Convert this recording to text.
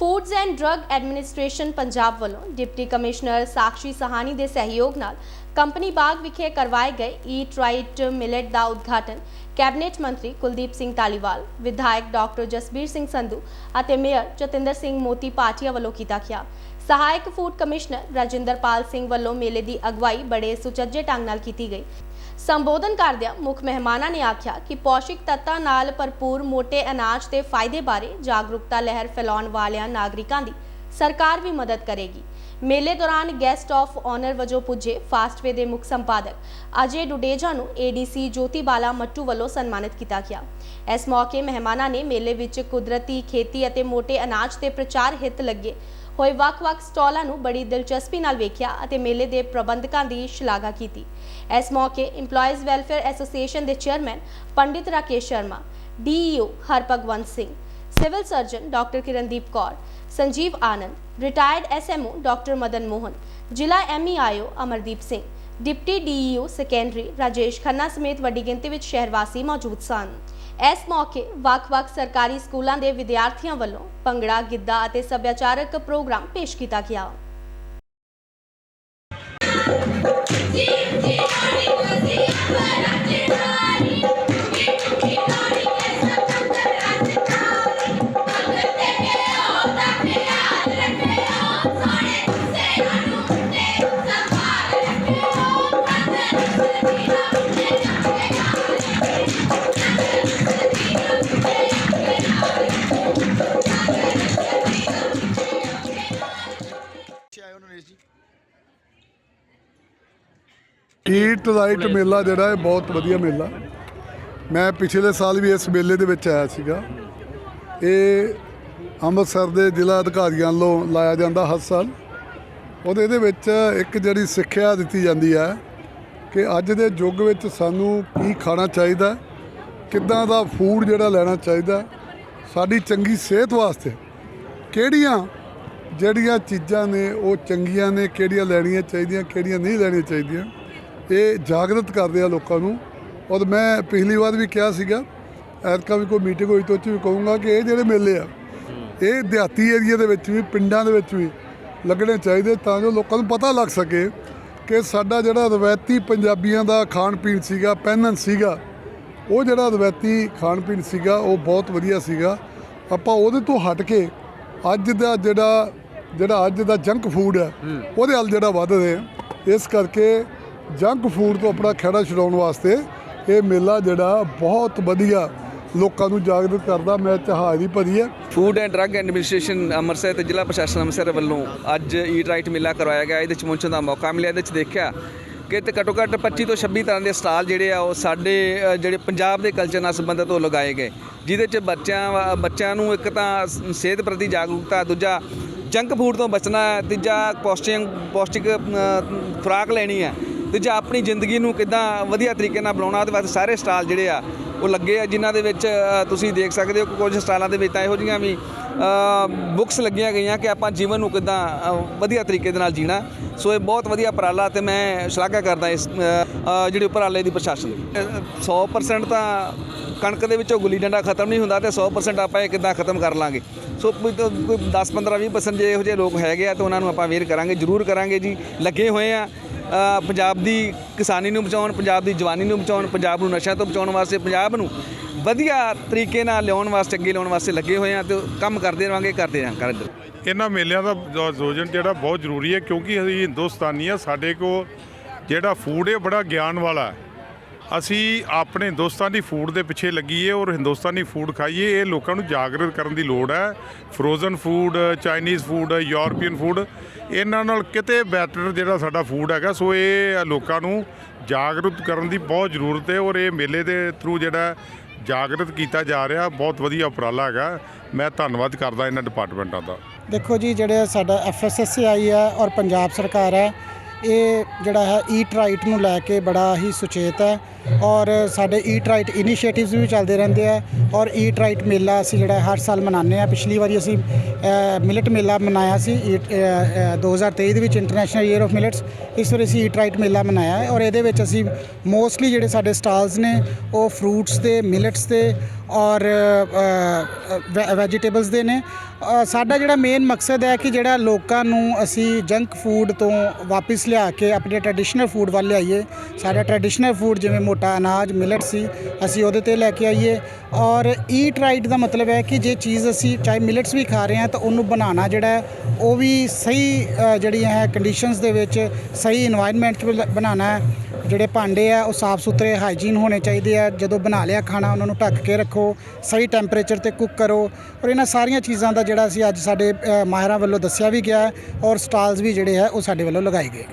Foods and drug administration Punjab ਵੱਲੋਂ deputy commissioner Sakshi ਸਹਾਨੀ ਦੇ ਸਹਿਯੋਗ ਨਾਲ ਕੰਪਨੀ ਬਾਗ ਵਿਖੇ ਕਰਵਾਏ ਗਏ ਈਟ ਰਾਈਟ ਮਿਲਟ ਦਾ ਉਦਘਾਟਨ ਕੈਬਨਿਟ ਮੰਤਰੀ ਕੁਲਦੀਪ ਸਿੰਘ ਧਾਲੀਵਾਲ, ਵਿਧਾਇਕ ਡਾਕਟਰ ਜਸਬੀਰ ਸਿੰਘ ਸੰਧੂ ਅਤੇ ਮੇਅਰ ਜਤਿੰਦਰ ਸਿੰਘ ਮੋਤੀ ਪਾਟਿਆ ਵੱਲੋਂ ਕੀਤਾ ਗਿਆ। ਸਹਾਇਕ ਫੂਡ ਕਮਿਸ਼ਨਰ ਰਾਜਿੰਦਰਪਾਲ ਸਿੰਘ ਵੱਲੋਂ ਮੇਲੇ ਦੀ ਅਗਵਾਈ ਬੜੇ ਸੁਚੱਜੇ ਢੰਗ ਨਾਲ ਕੀਤੀ ਗਈ। ਸੰਬੋਧਨ ਕਰਦਿਆਂ ਮੁੱਖ ਮਹਿਮਾਨਾਂ ਨੇ ਆਖਿਆ ਕਿ ਪੌਸ਼ਟਿਕ ਤੱਤਾਂ ਨਾਲ ਭਰਪੂਰ ਮੋٹے ਅਨਾਜ ਦੇ ਫਾਇਦੇ ਬਾਰੇ ਜਾਗਰੂਕਤਾ ਲਹਿਰ ਫੈਲਾਉਣ ਵਾਲਿਆਂ ਨਾਗਰਿਕਾਂ ਦੀ ਸਰਕਾਰ ਵੀ ਮਦਦ ਕਰੇਗੀ। ਮੇਲੇ ਦੌਰਾਨ ਗੈਸਟ ਆਫ ਆਨਰ ਵਜੋਂ ਪੁੱਜੇ ਫਾਸਟਵੇ ਦੇ ਮੁੱਖ ਸੰਪਾਦਕ ਅਜੇ ਡੁਡੇਜਾ ਨੂੰ ਏਡੀਸੀ ਜੋਤੀ ਬਾਲਾ ਮੱਟੂ ਵੱਲੋਂ ਸਨਮਾਨਿਤ ਕੀਤਾ ਗਿਆ। ਇਸ ਮੌਕੇ ਮਹਿਮਾਨਾਂ ਨੇ ਮੇਲੇ ਵਿੱਚ ਕੁਦਰਤੀ, ਖੇਤੀ ਅਤੇ ਮੋਟੇ ਅਨਾਜ ਦੇ ਪ੍ਰਚਾਰ ਹਿੱਤ ਲੱਗੇ ਹੋਏ ਵੱਖ-ਵੱਖ ਸਟਾਲਾਂ ਨੂੰ ਬੜੀ ਦਿਲਚਸਪੀ ਨਾਲ ਵੇਖਿਆ ਅਤੇ ਮੇਲੇ ਦੇ ਪ੍ਰਬੰਧਕਾਂ ਦੀ ਸ਼ਲਾਘਾ ਕੀਤੀ। ਇਸ ਮੌਕੇ EMPLOYEES ਵੈਲਫੇਅਰ ਐਸੋਸੀਏਸ਼ਨ ਦੇ chairman Pandit Rakesh Sharma DEO Harpagwant Singh civil surgeon doctor Kirandeep Kaur Sanjeev Anand retired SMO doctor Madan Mohan, ਜ਼ਿਲ੍ਹਾ MEIO Amardeep Singh, deputy DEO secondary Rajesh Khanna ਸਮੇਤ ਵੱਡੀ ਗਿਣਤੀ ਵਿੱਚ ਸ਼ਹਿਰ ਵਾਸੀ ਮੌਜੂਦ ਸਨ। ਇਸ ਮੌਕੇ ਵੱਖ-ਵੱਖ ਸਰਕਾਰੀ ਸਕੂਲਾਂ ਦੇ ਵਿਦਿਆਰਥੀਆਂ ਵੱਲੋਂ ਭੰਗੜਾ, ਗਿੱਧਾ ਅਤੇ ਸੱਭਿਆਚਾਰਕ ਪ੍ਰੋਗਰਾਮ ਪੇਸ਼ ਕੀਤਾ ਗਿਆ। ਪਿੱਛੇ ਈਟ ਰਾਈਟ ਮੇਲਾ ਜਿਹੜਾ ਹੈ, ਬਹੁਤ ਵਧੀਆ ਮੇਲਾ। ਮੈਂ ਪਿਛਲੇ ਸਾਲ ਵੀ ਇਸ ਮੇਲੇ ਦੇ ਵਿੱਚ ਆਇਆ ਸੀਗਾ। ਇਹ ਅੰਮ੍ਰਿਤਸਰ ਦੇ ਜ਼ਿਲ੍ਹਾ ਅਧਿਕਾਰੀਆਂ ਵੱਲੋਂ ਲਾਇਆ ਜਾਂਦਾ ਹਰ ਸਾਲ। ਉਹਦੇ ਇਹਦੇ ਵਿੱਚ ਇੱਕ ਜਿਹੜੀ ਸਿੱਖਿਆ ਦਿੱਤੀ ਜਾਂਦੀ ਹੈ ਕਿ ਅੱਜ ਦੇ ਯੁੱਗ ਵਿੱਚ ਸਾਨੂੰ ਕੀ ਖਾਣਾ ਚਾਹੀਦਾ, ਕਿੱਦਾਂ ਦਾ ਫੂਡ ਜਿਹੜਾ ਲੈਣਾ ਚਾਹੀਦਾ, ਸਾਡੀ ਚੰਗੀ ਸਿਹਤ ਵਾਸਤੇ ਕਿਹੜੀਆਂ ਜਿਹੜੀਆਂ ਚੀਜ਼ਾਂ ਨੇ, ਉਹ ਚੰਗੀਆਂ ਨੇ, ਕਿਹੜੀਆਂ ਲੈਣੀਆਂ ਚਾਹੀਦੀਆਂ, ਕਿਹੜੀਆਂ ਨਹੀਂ ਲੈਣੀਆਂ ਚਾਹੀਦੀਆਂ। ਇਹ ਜਾਗਰਤ ਕਰਦੇ ਆ ਲੋਕਾਂ ਨੂੰ ਔਰ ਮੈਂ ਪਿਛਲੀ ਵਾਰ ਵੀ ਕਿਹਾ ਸੀਗਾ ਐਤਕਾਂ ਵੀ ਕੋਈ ਮੀਟਿੰਗ ਹੋਈ ਤਾਂ 'ਚ ਵੀ ਕਹੂੰਗਾ ਕਿ ਇਹ ਜਿਹੜੇ ਮੇਲੇ ਆ ਇਹ ਦਿਹਾਤੀ ਏਰੀਆ ਦੇ ਵਿੱਚ ਵੀ ਪਿੰਡਾਂ ਦੇ ਵਿੱਚ ਵੀ ਲੱਗਣੇ ਚਾਹੀਦੇ ਤਾਂ ਜੋ ਲੋਕਾਂ ਨੂੰ ਪਤਾ ਲੱਗ ਸਕੇ ਕਿ ਸਾਡਾ ਜਿਹੜਾ ਰਵਾਇਤੀ ਪੰਜਾਬੀਆਂ ਦਾ ਖਾਣ ਪੀਣ ਸੀਗਾ ਪਹਿਨਣ ਸੀਗਾ ਉਹ ਜਿਹੜਾ ਰਵਾਇਤੀ ਖਾਣ ਪੀਣ ਸੀਗਾ ਉਹ ਬਹੁਤ ਵਧੀਆ ਸੀਗਾ ਆਪਾਂ ਉਹਦੇ ਤੋਂ ਹਟ ਕੇ ਅੱਜ ਦਾ ਜਿਹੜਾ ਜਿਹੜਾ ਅੱਜ ਦਾ ਜੰਕ ਫੂਡ ਹੈ ਉਹਦੇ ਵੱਲ ਜਿਹੜਾ ਵੱਧ ਰਹੇ। ਇਸ ਕਰਕੇ ਜੰਕ ਫੂਡ ਤੋਂ ਆਪਣਾ ਖਹਿੜਾ ਛਡਾਉਣ ਵਾਸਤੇ ਇਹ ਮੇਲਾ ਜਿਹੜਾ ਬਹੁਤ ਵਧੀਆ ਲੋਕਾਂ ਨੂੰ ਜਾਗਰੂਕ ਕਰਦਾ, ਮੈਂ ਚਾਹਾਰੀ ਭਰੀ ਹੈ। Food and drug administration Amritsar ਤੇ ਜ਼ਿਲ੍ਹਾ ਪ੍ਰਸ਼ਾਸਨ ਅੰਮ੍ਰਿਤਸਰ ਵੱਲੋਂ ਅੱਜ ਈਟ ਰਾਈਟ ਮੇਲਾ ਕਰਵਾਇਆ ਗਿਆ। ਇਹਦੇ ਚ ਪਹੁੰਚਣ ਦਾ ਮੌਕਾ ਮਿਲਿਆ। ਇਹਦੇ ਚ ਦੇਖਿਆ ਕਿ ਤੇ ਘੱਟੋ ਘੱਟ 25 ਤੋਂ 26 ਤਰ੍ਹਾਂ ਦੇ ਸਟਾਲ ਜਿਹੜੇ ਆ, ਉਹ ਸਾਡੇ ਜਿਹੜੇ ਪੰਜਾਬ ਦੇ ਕਲਚਰ ਨਾਲ ਸੰਬੰਧਿਤ ਉਹ ਲਗਾਏ ਗਏ। ਜਿਹਦੇ ਚ ਬੱਚਿਆਂ ਵਾ- ਬੱਚਿਆਂ ਨੂੰ ਇੱਕ ਤਾਂ ਸਿਹਤ ਪ੍ਰਤੀ ਜਾਗਰੂਕਤਾ, ਦੂਜਾ ਜੰਕ ਫੂਡ ਤੋਂ ਬਚਣਾ ਤੀਜਾ ਪੌਸ਼ਟਿਕ ਪੌਸ਼ਟਿਕ ਖੁਰਾਕ ਲੈਣੀ ਹੈ। ਤੀਜਾ ਆਪਣੀ ਜ਼ਿੰਦਗੀ ਨੂੰ ਕਿਦਾਂ ਵਧੀਆ ਤਰੀਕੇ ਨਾਲ ਬਣਾਉਣਾ ਉਹਦੇ ਵਾਸਤੇ ਸਾਰੇ ਸਟਾਲ ਜਿਹੜੇ ਆ ਉਹ ਲੱਗੇ ਆ ਜਿਨ੍ਹਾਂ ਦੇ ਵਿੱਚ ਤੁਸੀਂ ਦੇਖ ਸਕਦੇ ਹੋ ਕੁਝ ਸਟਾਲਾਂ ਦੇ ਵਿੱਚ ਤਾਂ ਇਹੋ ਜਿਹੀਆਂ ਵੀ ਬੁੱਕਸ ਲੱਗੀਆਂ ਗਈਆਂ ਕਿ ਆਪਾਂ ਜੀਵਨ ਨੂੰ ਕਿਦਾਂ ਵਧੀਆ ਤਰੀਕੇ ਦੇ ਨਾਲ ਜੀਣਾ। ਸੋ ਇਹ ਬਹੁਤ ਵਧੀਆ ਉਪਰਾਲਾ ਤੇ ਮੈਂ ਸ਼ਲਾਘਾ ਕਰਦਾ ਇਸ ਅ, ਜਿਹੜੇ ਉਪਰਾਲੇ ਦੀ ਪ੍ਰਸ਼ਾਸਨ ਦੀ। ਅ, 100% ਤਾਂ ਕਣਕ ਦੇ ਵਿੱਚੋਂ ਗੁੱਲੀ ਡੰਡਾ ਖਤਮ ਨਹੀਂ ਹੁੰਦਾ ਤੇ 100% ਆਪਾਂ ਇਹ ਕਿਦਾਂ ਖਤਮ ਕਰ ਲਾਂਗੇ। ਸੋ ਕੋਈ ਤਾਂ ਕੋਈ 10 15 20% ਜੇ ਇਹੋ ਜਿਹੇ ਲੋਕ ਹੈਗੇ ਆ ਤਾਂ ਉਹਨਾਂ ਨੂੰ ਆਪਾਂ ਅਵੇਅਰ ਕਰਾਂਗੇ ਜ਼ਰੂਰ ਕਰਾਂਗੇ ਜੀ। ਲੱਗੇ ਹੋਏ ਆ ਪੰਜਾਬ ਦੀ ਕਿਸਾਨੀ ਨੂੰ ਬਚਾਉਣ, ਪੰਜਾਬ ਦੀ ਜਵਾਨੀ ਨੂੰ ਬਚਾਉਣ, ਪੰਜਾਬ ਨੂੰ ਨਸ਼ਿਆਂ ਤੋਂ ਬਚਾਉਣ ਵਾਸਤੇ, ਪੰਜਾਬ ਨੂੰ ਵਧੀਆ ਤਰੀਕੇ ਨਾਲ ਲਿਆਉਣ ਵਾਸਤੇ, ਅੱਗੇ ਲਿਆਉਣ ਵਾਸਤੇ ਲੱਗੇ ਹੋਏ ਆ ਤੇ ਕੰਮ ਕਰਦੇ ਰਹਾਂਗੇ ਕਰਦੇ ਰਹਾਂਗੇ ਕਰਦੇ ਇਹਨਾਂ ਮੇਲਿਆਂ ਦਾ ਜੋ ਆਯੋਜਨ ਜਿਹੜਾ ਬਹੁਤ ਜ਼ਰੂਰੀ ਹੈ ਕਿਉਂਕਿ ਅਸੀਂ ਹਿੰਦੁਸਤਾਨੀ ਆ, ਸਾਡੇ ਕੋ ਜਿਹੜਾ ਫੂਡ ਹੈ ਬੜਾ ਗਿਆਨ ਵਾਲਾ ਹੈ। ਅਸੀਂ ਆਪਣੇ ਹਿੰਦੁਸਤਾਨੀ ਫੂਡ ਦੇ ਪਿੱਛੇ ਲੱਗੀਏ ਔਰ ਹਿੰਦੁਸਤਾਨੀ ਫੂਡ ਖਾਈਏ, ਇਹ ਲੋਕਾਂ ਨੂੰ ਜਾਗਰਤ ਕਰਨ ਦੀ ਲੋੜ ਹੈ। Frozen food Chinese food European food ਇਹਨਾਂ ਨਾਲ ਕਿਤੇ ਬੈਟਰ ਜਿਹੜਾ ਸਾਡਾ ਫੂਡ ਹੈਗਾ, ਸੋ ਇਹ ਲੋਕਾਂ ਨੂੰ ਜਾਗਰੂਕ ਕਰਨ ਦੀ ਬਹੁਤ ਜ਼ਰੂਰਤ ਹੈ ਔਰ ਇਹ ਮੇਲੇ ਦੇ ਥਰੂ ਜਿਹੜਾ ਜਾਗਰਤ ਕੀਤਾ ਜਾ ਰਿਹਾ, ਬਹੁਤ ਵਧੀਆ ਉਪਰਾਲਾ ਹੈਗਾ। ਮੈਂ ਧੰਨਵਾਦ ਕਰਦਾ ਇਹਨਾਂ ਡਿਪਾਰਟਮੈਂਟਾਂ ਦਾ। ਦੇਖੋ ਜੀ, ਜਿਹੜੇ ਸਾਡਾ ਐਫਐਸਐਸਆਈ ਹੈ ਔਰ ਪੰਜਾਬ ਸਰਕਾਰ ਹੈ, ਇਹ ਜਿਹੜਾ ਹੈ ਈਟ ਰਾਈਟ ਨੂੰ ਲੈ ਕੇ ਬੜਾ ਹੀ ਸੁਚੇਤ ਹੈ। ਔਰ ਸਾਡੇ ਈਟ ਰਾਈਟ ਇਨੀਸ਼ੀਏਟਿਵਸ ਵੀ ਚੱਲਦੇ ਰਹਿੰਦੇ ਆ। ਔਰ ਈਟ ਰਾਈਟ ਮੇਲਾ ਅਸੀਂ ਜਿਹੜਾ ਹਰ ਸਾਲ ਮਨਾਉਂਦੇ ਆ। ਪਿਛਲੀ ਵਾਰੀ ਅਸੀਂ ਮਿਲਟ ਮੇਲਾ ਮਨਾਇਆ ਸੀ। ਈਟ- ਅ, ਅ, 2023 ਦੇ ਵਿੱਚ ਇੰਟਰਨੈਸ਼ਨਲ ਈਅਰ ਆਫ ਮਿਲਟਸ ਇਸ ਵਾਰ ਅਸੀਂ ਈਟ ਰਾਈਟ ਮੇਲਾ ਮਨਾਇਆ ਹੈ। ਔਰ ਇਹਦੇ ਵਿੱਚ ਅਸੀਂ ਮੋਸਟਲੀ ਜਿਹੜੇ ਸਾਡੇ ਸਟਾਲਸ ਨੇ ਉਹ ਫਰੂਟਸ ਦੇ ਮਿਲਟਸ ਦੇ ਔਰ ਵੈਜੀਟੇਬਲਸ ਦੇ ਨੇ। ਸਾਡਾ ਜਿਹੜਾ ਮੇਨ ਮਕਸਦ ਹੈ ਕਿ ਜਿਹੜਾ ਲੋਕਾਂ ਨੂੰ ਅਸੀਂ ਜੰਕ ਫੂਡ ਤੋਂ ਵਾਪਸ ਲਿਆ ਕੇ ਆਪਣੇ ਟ੍ਰੈਡੀਸ਼ਨਲ ਫੂਡ ਵੱਲ ਲਿਆਈਏ। ਸਾਡਾ ਟ੍ਰੈਡੀਸ਼ਨਲ ਫੂਡ ਜਿਵੇਂ ਮੋਟਾ ਅਨਾਜ ਮਿਲਟ ਸੀ, ਅਸੀਂ ਉਹਦੇ ਤੇ ਲੈ ਕੇ ਆਈਏ। ਔਰ ਈਟ ਰਾਈਟ ਦਾ ਮਤਲਬ ਹੈ ਕਿ ਜੇ ਚੀਜ਼ ਅਸੀਂ ਚਾਹੇ ਮਿਲਟਸ ਵੀ ਖਾ ਰਹੇ ਹਾਂ, ਤਾਂ ਉਹਨੂੰ ਬਣਾਉਣਾ ਜਿਹੜਾ ਉਹ ਵੀ ਸਹੀ ਜਿਹੜੀਆਂ ਹੈ ਕੰਡੀਸ਼ਨਸ ਦੇ ਵਿੱਚ ਸਹੀ এনवायरमेंट 'ਚ ਬਣਾਉਣਾ ਜਿਹੜੇ ਭਾਂਡੇ ਆ, ਉਹ ਸਾਫ਼ ਸੁਥਰੇ ਹਾਈਜੀਨ ਹੋਣੇ ਚਾਹੀਦੇ ਆ। ਜਦੋਂ ਬਣਾ ਲਿਆ ਖਾਣਾ, ਉਹਨਾਂ ਨੂੰ ਢੱਕ ਕੇ ਰੱਖੋ, ਸਹੀ ਟੈਂਪਰੇਚਰ ਤੇ ਕੁੱਕ ਕਰੋ। ਔਰ ਇਹਨਾਂ ਸਾਰੀਆਂ ਚੀਜ਼ਾਂ ਦਾ ਜਿਹੜਾ ਅਸੀਂ ਅੱਜ ਸਾਡੇ ਮਾਹਿਰਾਂ ਵੱਲੋਂ ਦੱਸਿਆ ਵੀ ਗਿਆ ਔਰ ਸਟਾਲਸ ਵੀ ਜਿਹੜੇ ਹੈ, ਉਹ ਸਾਡੇ ਵੱਲੋਂ ਲਗਾਏ ਗਏ।